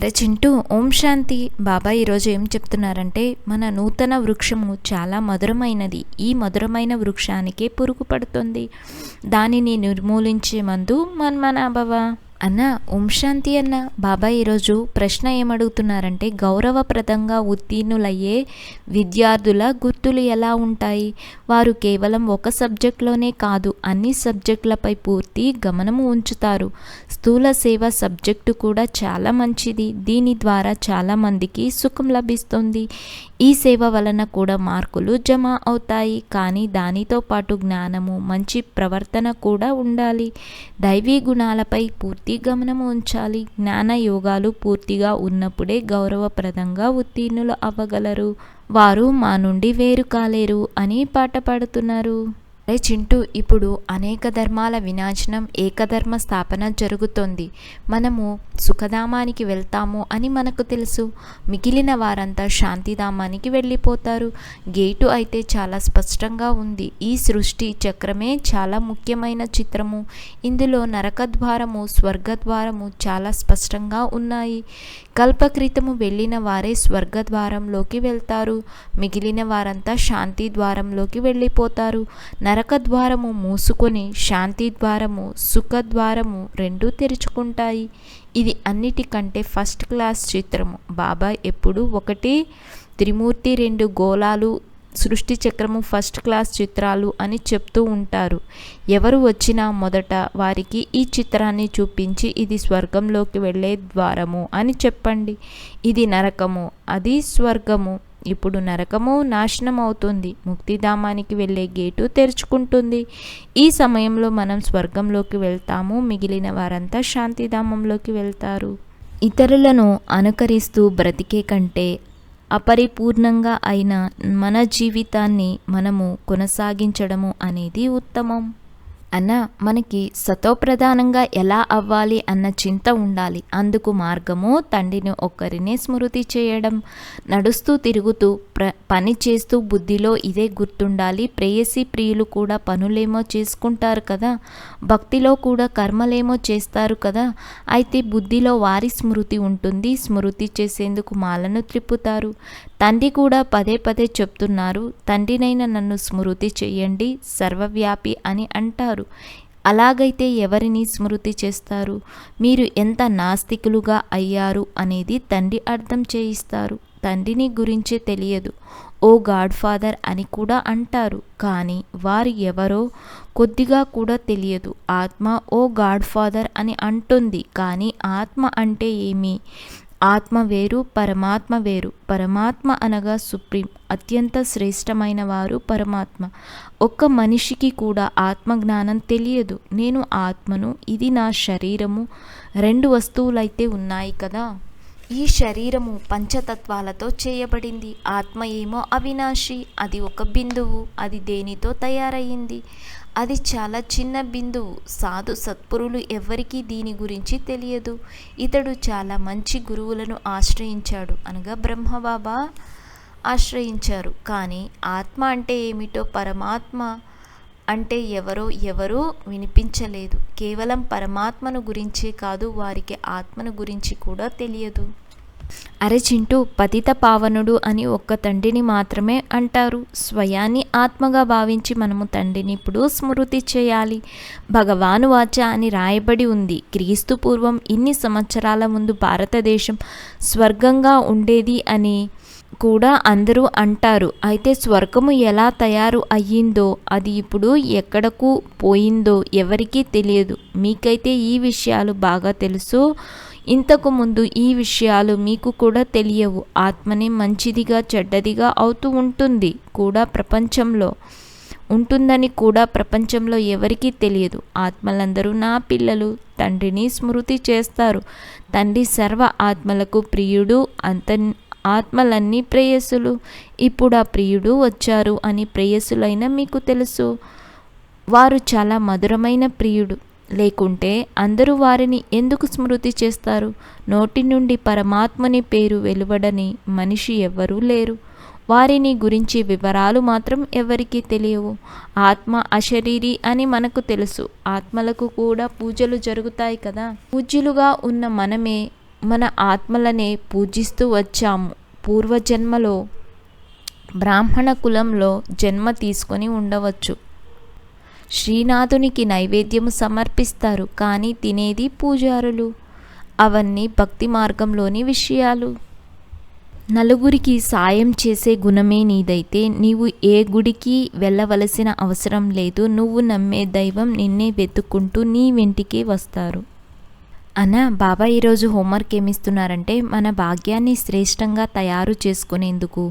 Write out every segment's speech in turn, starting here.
అరే చింటూ ఓం శాంతి. బాబా ఈరోజు ఏం చెప్తున్నారంటే మన నూతన వృక్షము చాలా మధురమైనది. ఈ మధురమైన వృక్షానికే పురుగు పడుతుంది. దానిని నిర్మూలించే మందు మన్మనాభవ. అన్న ఓం శాంతి అన్న. బాబాయ్ ఈరోజు ప్రశ్న ఏమడుగుతున్నారంటే గౌరవప్రదంగా ఉత్తీర్ణులయ్యే విద్యార్థుల గుర్తులు ఎలా ఉంటాయి? వారు కేవలం ఒక సబ్జెక్ట్లోనే కాదు అన్ని సబ్జెక్టులపై పూర్తి గమనము ఉంచుతారు. స్థూల సేవ సబ్జెక్టు కూడా చాలా మంచిది. దీని ద్వారా చాలామందికి సుఖం లభిస్తుంది. ఈ సేవ వలన కూడా మార్కులు జమ అవుతాయి. కానీ దానితో పాటు జ్ఞానము మంచి ప్రవర్తన కూడా ఉండాలి. దైవీ గుణాలపై పూర్తి గమనం ఉంచాలి. జ్ఞాన యోగాలు పూర్తిగా ఉన్నప్పుడే గౌరవప్రదంగా ఉత్తీర్ణులు అవ్వగలరు. వారు మా నుండి వేరు కాలేరు అని పాట పాడుతున్నారు. అరే చింటూ ఇప్పుడు అనేక ధర్మాల వినాశనం ఏకధర్మ స్థాపన జరుగుతోంది. మనము సుఖధామానికి వెళ్తాము అని మనకు తెలుసు. మిగిలిన వారంతా శాంతిధామానికి వెళ్ళిపోతారు. గేటు అయితే చాలా స్పష్టంగా ఉంది. ఈ సృష్టి చక్రమే చాలా ముఖ్యమైన చిత్రము. ఇందులో నరకద్వారము స్వర్గద్వారము చాలా స్పష్టంగా ఉన్నాయి. కల్పక్రితము వెళ్ళిన వారే స్వర్గద్వారంలోకి వెళ్తారు. మిగిలిన వారంతా శాంతి ద్వారంలోకి వెళ్ళిపోతారు నరక ద్వారము మూసుకొని శాంతి ద్వారము సుఖద్వారము రెండూ తెరుచుకుంటాయి. ఇది అన్నిటికంటే ఫస్ట్ క్లాస్ చిత్రము. బాబా ఎప్పుడు ఒకటి త్రిమూర్తి రెండు గోళాలు సృష్టి చక్రము ఫస్ట్ క్లాస్ చిత్రాలు అని చెప్తూ ఉంటారు. ఎవరు వచ్చినా మొదట వారికి ఈ చిత్రాన్ని చూపించి ఇది స్వర్గంలోకి వెళ్ళే ద్వారము అని చెప్పండి. ఇది నరకము అది స్వర్గము. ఇప్పుడు నరకము నాశనం అవుతుంది. ముక్తిధామానికి వెళ్ళే గేటు తెరుచుకుంటుంది. ఈ సమయంలో మనం స్వర్గంలోకి వెళ్తాము. మిగిలిన వారంతా శాంతిధామంలోకి వెళ్తారు. ఇతరులను అనుకరిస్తూ బ్రతికే కంటే అపరిపూర్ణంగా అయిన మన జీవితాన్ని మనము కొనసాగించడము అనేది ఉత్తమం. అన్న మనకి సతోప్రధానంగా ఎలా అవ్వాలి అన్న చింత ఉండాలి. అందుకు మార్గము తండ్రిని ఒక్కరినే స్మృతి చేయడం. నడుస్తూ తిరుగుతూ ప్ర పని చేస్తూ బుద్ధిలో ఇదే గుర్తుండాలి. ప్రేయసి ప్రియులు కూడా పనులేమో చేసుకుంటారు కదా. భక్తిలో కూడా కర్మలేమో చేస్తారు కదా. అయితే బుద్ధిలో వారి స్మృతి ఉంటుంది. స్మృతి చేసేందుకు మాలను త్రిప్పుతారు. తండ్రి కూడా పదే పదే చెప్తున్నారు తండ్రినైనా నన్ను స్మృతి చేయండి సర్వవ్యాపి అని అంటారు. అలాగైతే ఎవరిని స్మృతి చేస్తారు? మీరు ఎంత నాస్తికులుగా అయ్యారు అనేది తండ్రి అర్థం చేయిస్తారు. తండ్రిని గురించి తెలియదు. ఓ గాడ్ ఫాదర్ అని కూడా అంటారు. కానీ వారు ఎవరో కొద్దిగా కూడా తెలియదు. ఆత్మ ఓ గాడ్ ఫాదర్ అని అంటుంది. కానీ ఆత్మ అంటే ఏమి? ఆత్మ వేరు పరమాత్మ వేరు. పరమాత్మ అనగా సుప్రీం అత్యంత శ్రేష్టమైన వారు పరమాత్మ. ఒక్క మనిషికి కూడా ఆత్మ జ్ఞానం తెలియదు. నేను ఆత్మను ఇది నా శరీరము. రెండు వస్తువులైతే ఉన్నాయి కదా? ఈ శరీరము పంచతత్వాలతో చేయబడింది. ఆత్మ ఏమో అవినాశి. అది ఒక బిందువు. అది దేనితో తయారయ్యింది అది చాలా చిన్న బిందువు. సాధు సత్పురులు ఎవ్వరికీ దీని గురించి తెలియదు. ఇతడు చాలా మంచి గురువులను ఆశ్రయించాడు. అనగా బ్రహ్మబాబా ఆశ్రయించారు. కానీ ఆత్మ అంటే ఏమిటో పరమాత్మ అంటే ఎవరో ఎవరూ వినిపించలేదు. కేవలం పరమాత్మను గురించే కాదు వారికి ఆత్మను గురించి కూడా తెలియదు. అరే చింటూ పతిత పావనుడు అని ఒక్క తండ్రిని మాత్రమే అంటారు. స్వయాన్ని ఆత్మగా భావించి మనము తండ్రిని ఇప్పుడు స్మృతి చేయాలి. భగవాను వాచ అని రాయబడి ఉంది. క్రీస్తు పూర్వం ఇన్ని సంవత్సరాల ముందు భారతదేశం స్వర్గంగా ఉండేది అని కూడా అందరూ అంటారు. అయితే స్వర్గము ఎలా తయారు అయ్యిందో అది ఇప్పుడు ఎక్కడకు పోయిందో ఎవరికీ తెలియదు. మీకైతే ఈ విషయాలు బాగా తెలుసు. ఇంతకు ముందు ఈ విషయాలు మీకు కూడా తెలియవు. ఆత్మనే మంచిదిగా చెడ్డదిగా అవుతూ ఉంటుంది కూడా ప్రపంచంలో. ఉంటుందని కూడా ప్రపంచంలో ఎవరికీ తెలియదు. ఆత్మలందరూ నా పిల్లలు. తండ్రిని స్మృతి చేస్తారు. తండ్రి సర్వ ఆత్మలకు ప్రియుడు. అంత ఆత్మలన్నీ ప్రేయసులు ఇప్పుడు ఆ ప్రియుడు వచ్చారు అని ప్రేయసులైన మీకు తెలుసు. వారు చాలా మధురమైన ప్రియుడు. లేకుంటే అందరూ వారిని ఎందుకు స్మృతి చేస్తారు? నోటి నుండి పరమాత్మని పేరు వెలువడని మనిషి ఎవ్వరూ లేరు. వారిని గురించి వివరాలు మాత్రం ఎవరికీ తెలియవు. ఆత్మ అశరీరి అని మనకు తెలుసు. ఆత్మలకు కూడా పూజలు జరుగుతాయి కదా? పూజ్యులుగా ఉన్న మనమే మన ఆత్మలనే పూజిస్తూ వచ్చాము. పూర్వజన్మలో బ్రాహ్మణ కులంలో జన్మ తీసుకొని ఉండవచ్చు. శ్రీనాథునికి నైవేద్యము సమర్పిస్తారు కానీ తినేది పూజారులు. అవన్నీ భక్తి మార్గంలోని విషయాలు. నలుగురికి సాయం చేసే గుణమే నీదైతే నీవు ఏ గుడికి వెళ్ళవలసిన అవసరం లేదు. నువ్వు నమ్మే దైవం నిన్నే వెతుక్కుంటూ నీ వెంటికే వస్తారు. అన్న బాబా ఈరోజు హోంవర్క్ ఏమిస్తున్నారంటే మన భాగ్యాన్ని శ్రేష్టంగా తయారు చేసుకునేందుకు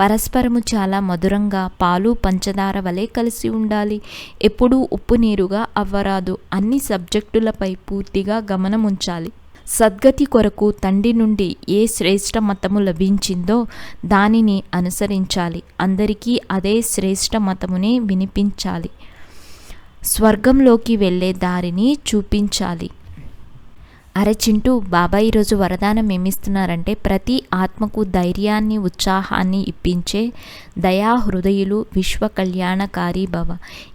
పరస్పరము చాలా మధురంగా పాలు పంచదార వలె కలిసి ఉండాలి. ఎప్పుడూ ఉప్పు నీరుగా అవ్వరాదు. అన్ని సబ్జెక్టులపై పూర్తిగా గమనం ఉంచాలి. సద్గతి కొరకు తండ్రి నుండి ఏ శ్రేష్ట మతము లభించిందో దానిని అనుసరించాలి. అందరికీ అదే శ్రేష్ఠ మతమునే వినిపించాలి. స్వర్గంలోకి వెళ్ళే దారిని చూపించాలి. అరే చింటూ బాబా ఈరోజు వరదానం ఏమిస్తున్నారంటే ప్రతి ఆత్మకు ధైర్యాన్ని ఉత్సాహాన్ని ఇప్పించే దయా హృదయులు విశ్వ కళ్యాణకారి భవ.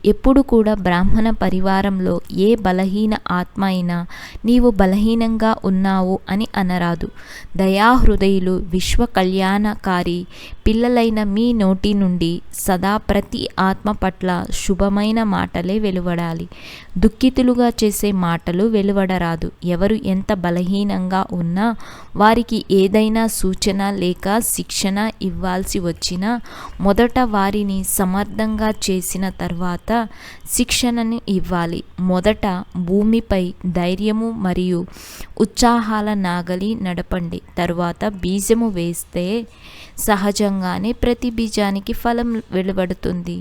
ఎప్పుడు కూడా బ్రాహ్మణ పరివారంలో ఏ బలహీన ఆత్మ అయినా నీవు బలహీనంగా ఉన్నావు అని అనరాదు. దయా హృదయులు విశ్వ కళ్యాణకారి పిల్లలైన మీ నోటి నుండి సదా ప్రతి ఆత్మ పట్ల శుభమైన మాటలే వెలువడాలి. దుఃఖితులుగా చేసే మాటలు వెలువడరాదు. ఎవరు ఎంత బలహీనంగా ఉన్నా వారికి ఏదైనా సూచన లేక శిక్షణ ఇవ్వాల్సి వచ్చినా మొదట వారిని సమర్థంగా చేసిన తర్వాత శిక్షణను ఇవ్వాలి. మొదట భూమిపై ధైర్యము మరియు ఉత్సాహాల నాగలి నడపండి. తరువాత బీజము వేస్తే విధంగానే ప్రతి బీజానికి ఫలం వెలువడుతుంది.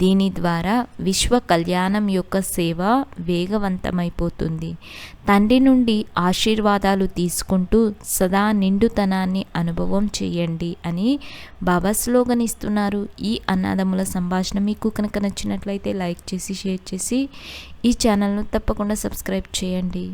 దీని ద్వారా విశ్వ కళ్యాణం యొక్క సేవ వేగవంతమైపోతుంది. తండ్రి నుండి ఆశీర్వాదాలు తీసుకుంటూ సదా నిండుతనాన్ని అనుభవం చేయండి అని బాబా స్లోగన్ ఇస్తున్నారు. ఈ అన్నాదముల సంభాషణ మీకు కనుక నచ్చినట్లయితే లైక్ చేసి షేర్ చేసి ఈ ఛానల్ను తప్పకుండా సబ్స్క్రైబ్ చేయండి.